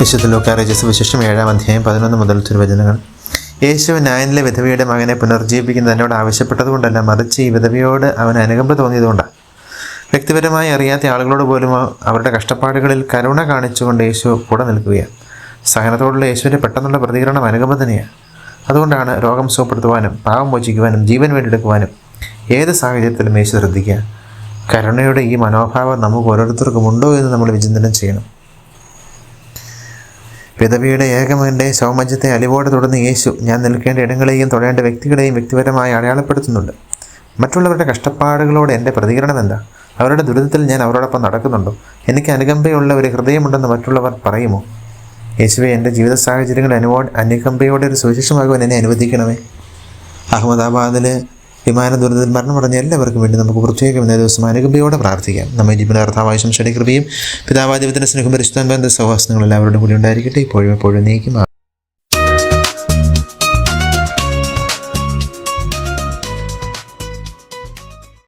വിശുദ്ധ ലൂക്കാറിയ വിശേഷം ഏഴാം അധ്യായം പതിനൊന്ന് മുതൽ തിരുവചനങ്ങൾ. യേശു നായനിലെ വിധവയുടെ മകനെ പുനർജീവിപ്പിക്കുന്നത് എന്നോട് ആവശ്യപ്പെട്ടതുകൊണ്ടല്ല മറിച്ച് ഈ വിധവയോട് അവൻ അനുകമ്പ തോന്നിയതുകൊണ്ടാണ് വ്യക്തിപരമായി അറിയാത്ത ആളുകളോട് പോലും അവരുടെ കഷ്ടപ്പാടുകളിൽ കരുണ കാണിച്ചുകൊണ്ട് യേശു കൂടെ നിൽക്കുകയാണ്. സഹനത്തോടുള്ള യേശുവിന്റെ പെട്ടെന്നുള്ള പ്രതികരണം അനുകമ്പ തന്നെയാണ് അതുകൊണ്ടാണ് രോഗം സുഖപ്പെടുത്തുവാനും പാവം മോചിക്കുവാനും ജീവൻ വീണ്ടെടുക്കുവാനും ഏത് സാഹചര്യത്തിലും യേശു ശ്രദ്ധിക്കുക. കരുണയുടെ ഈ മനോഭാവം നമുക്ക് ഓരോരുത്തർക്കും ഉണ്ടോ എന്ന് നമ്മൾ വിചിന്തനം ചെയ്യണം. വിധവയുടെ ഏകമകന്റെ സൗമജ്യത്തെ അലിവോടെ തുടർന്ന് യേശു ഞാൻ നിൽക്കേണ്ട ഇടങ്ങളെയും തൊടേണ്ട വ്യക്തികളെയും വ്യക്തിപരമായി അടയാളപ്പെടുത്തുന്നുണ്ട്. മറ്റുള്ളവരുടെ കഷ്ടപ്പാടുകളോട് എന്റെ പ്രതികരണം എന്താ? അവരുടെ ദുരിതത്തിൽ ഞാൻ അവരോടൊപ്പം നടക്കുന്നുണ്ടോ? എനിക്ക് അനുകമ്പയുള്ള ഒരു ഹൃദയമുണ്ടെന്ന് മറ്റുള്ളവർ പറയുമോ? യേശുവെ എന്റെ ജീവിത സാഹചര്യങ്ങൾ അനുവോ അനുകമ്പയോടെ ഒരു സുവിശേഷമാകുവാൻ എന്നെ അനുവദിക്കണമേ. അഹമ്മദാബാദിൽ വിമാന ദുരന്തത്തിൽ മരണമടഞ്ഞ എല്ലാവർക്കും വേണ്ടി നമുക്ക് പ്രത്യേകം ഇന്നേ ദിവസം അനുകമ്പയോടെ പ്രാർത്ഥിക്കാം. നമ്മെ ജീവന അർത്ഥാവായ ശംശയുടെ കൃപയും പിതാവാദിപത്തിന്റെ സ്നേഹം പരിശുദ്ധാൻ ബന്ധ സൗഹാസനങ്ങൾ എല്ലാവരുടെ കൂടി ഉണ്ടായിരിക്കട്ടെ. ഇപ്പോഴും എപ്പോഴും നീക്കും